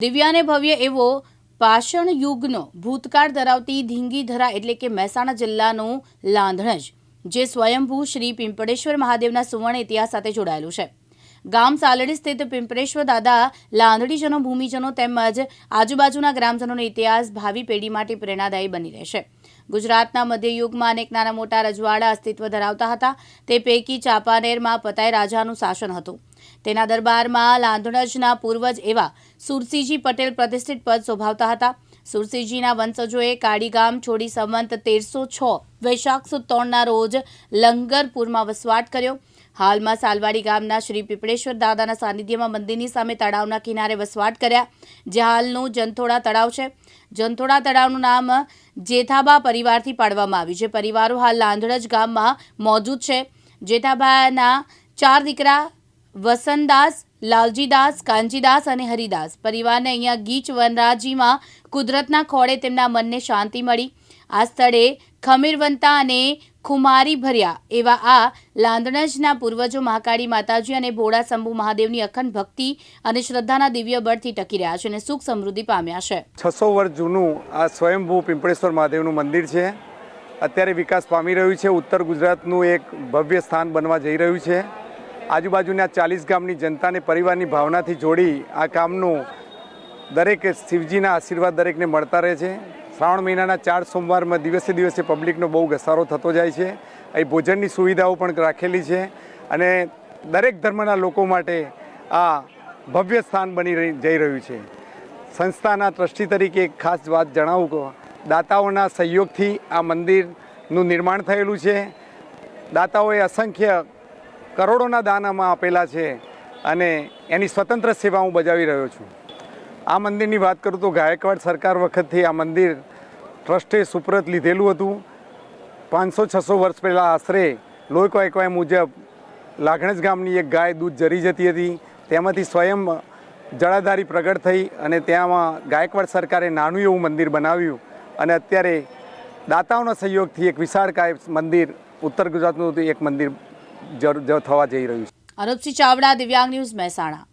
દિવ્યાને ભવ્ય એવો પાષણ યુગનો ભૂતકાળ ધરાવતી ધીંગીધરા એટલે કે મહેસાણા જિલ્લાનું લાંધણજ, જે સ્વયંભૂ શ્રી પિંપળેશ્વર મહાદેવના સુવર્ણ ઇતિહાસ સાથે જોડાયેલું છે. ગામ સાલડી સ્થિત પિંપરેશ્વર દાદા લાંધણીજનો ભૂમિજનો તેમજ આજુબાજુના ગ્રામજનોનો ઇતિહાસ ભાવિ પેઢી માટે પ્રેરણાદાયી બની રહેશે. ગુજરાતના મધ્યયુગમાં અનેક નાના મોટા રજવાડા અસ્તિત્વ ધરાવતા હતા. તે પૈકી ચાંપાનેરમાં પતાય રાજાનું શાસન હતું. તેના દરબારમાં લાંધણજના પૂર્વજ એવા સુરસિંહજી પટેલ પ્રતિષ્ઠિત પદ શોભાવતા હતા. સુરસિંહજીના વંશજોએ કાળી ગામ છોડી સંવંત તેરસો છ વૈશાખ સુદ ત્રણના રોજ લંગરપુરમાં વસવાટ કર્યો. હાલમાં સાલવાડી ગામના શ્રી પીપળેશ્વર દાદાના સાનિધ્યમાં મંદિરની સામે તળાવના કિનારે વસવાટ કર્યા, જે હાલનું જંથોડા તળાવ છે. જંથોડા તળાવનું નામ જેથાબા પરિવારથી પાડવામાં આવ્યું છે. પરિવારો હાલ લાંધડજ ગામમાં મોજૂદ છે. જેઠાબાના ચાર દીકરા વસંતદાસ લાલજીદાસ કાંજીદાસ અને હરિદાસ. પરિવારને અહીંયા ગીચ વનરાજીમાં કુદરતના ખોળે તેમના મનને શાંતિ મળી. આ સ્થળે ખમીરવંતા અને ખુમારી ભર્યા એવા આ લાંદણજના પૂર્વજો મહાકાળી માતાજી અને ભોળા શંભુ મહાદેવની અખંડ ભક્તિ અને શ્રદ્ધાના દિવ્ય બળથી ટકી રહ્યા છે અને સુખ સમૃદ્ધિ પામ્યા છે. છસો વર્ષ જૂનું આ સ્વયંભૂ પિંપળેશ્વર મહાદેવનું મંદિર છે. અત્યારે વિકાસ પામી રહ્યું છે. ઉત્તર ગુજરાતનું એક ભવ્ય સ્થાન બનવા જઈ રહ્યું છે. આજુબાજુના ચાલીસ ગામની જનતાને પરિવારની ભાવનાથી જોડી આ કામનું દરેક શિવજીના આશીર્વાદ દરેકને મળતા રહે છે. શ્રાવણ મહિનાના ચાર સોમવારમાં દિવસે દિવસે પબ્લિકનો બહુ ઘસારો થતો જાય છે. અહીં ભોજનની સુવિધાઓ પણ રાખેલી છે અને દરેક ધર્મના લોકો માટે આ ભવ્ય સ્થાન બની જઈ રહ્યું છે. સંસ્થાના ટ્રસ્ટી તરીકે એક ખાસ વાત જણાવું કે દાતાઓના સહયોગથી આ મંદિરનું નિર્માણ થયેલું છે. દાતાઓએ અસંખ્ય કરોડોના દાનામાં આપેલા છે અને એની સ્વતંત્ર સેવા હું બજાવી રહ્યો છું. આ મંદિરની વાત કરું તો ગાયકવાડ સરકાર વખતથી આ મંદિર ટ્રસ્ટે સુપ્રત લીધેલું હતું. પાંચસો છસો વર્ષ પહેલાં આશરે લોક વાયકવાય મુજબ લાખણજ ગામની એક ગાય દૂધ જરી જતી હતી. તેમાંથી સ્વયં જળાધારી પ્રગટ થઈ અને ત્યાંમાં ગાયકવાડ સરકારે નાનું એવું મંદિર બનાવ્યું અને અત્યારે દાતાઓના સહયોગથી એક વિશાળકાય મંદિર ઉત્તર ગુજરાતનું એક મંદિર થવા જઈ રહ્યું છે. અનુપસિંહ ચાવડા, દિવ્યાંગ ન્યૂઝ મહેસાણા.